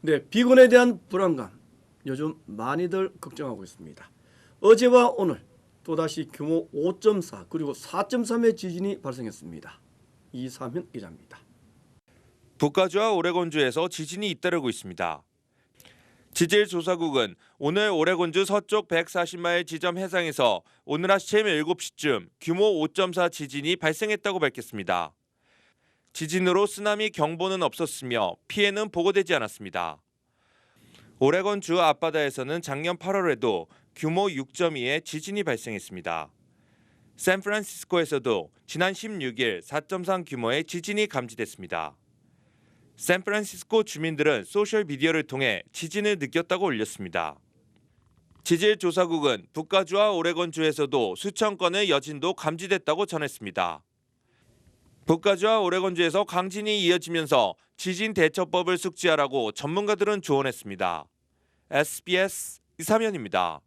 네, 비건에 대한 불안감 요즘 많이들 걱정하고 있습니다. 어제와 오늘 또다시 규모 5.4 그리고 4.3의 지진이 발생했습니다. 이사면 기자입니다. 북가주와 오레곤주에서 지진이 잇따르고 있습니다. 지질조사국은 오늘 오레곤주 서쪽 140마일 지점 해상에서 오늘 아침 7시쯤 규모 5.4 지진이 발생했다고 밝혔습니다. 지진으로 쓰나미 경보는 없었으며 피해는 보고되지 않았습니다. 오레곤 주 앞바다에서는 작년 8월에도 규모 6.2의 지진이 발생했습니다. 샌프란시스코에서도 지난 16일 4.3 규모의 지진이 감지됐습니다. 샌프란시스코 주민들은 소셜 미디어를 통해 지진을 느꼈다고 올렸습니다. 지질 조사국은 북가주와 오레곤주에서도 수천 건의 여진도 감지됐다고 전했습니다. 북가주와 오레곤주에서 강진이 이어지면서 지진 대처법을 숙지하라고 전문가들은 조언했습니다. SBS 이사면입니다.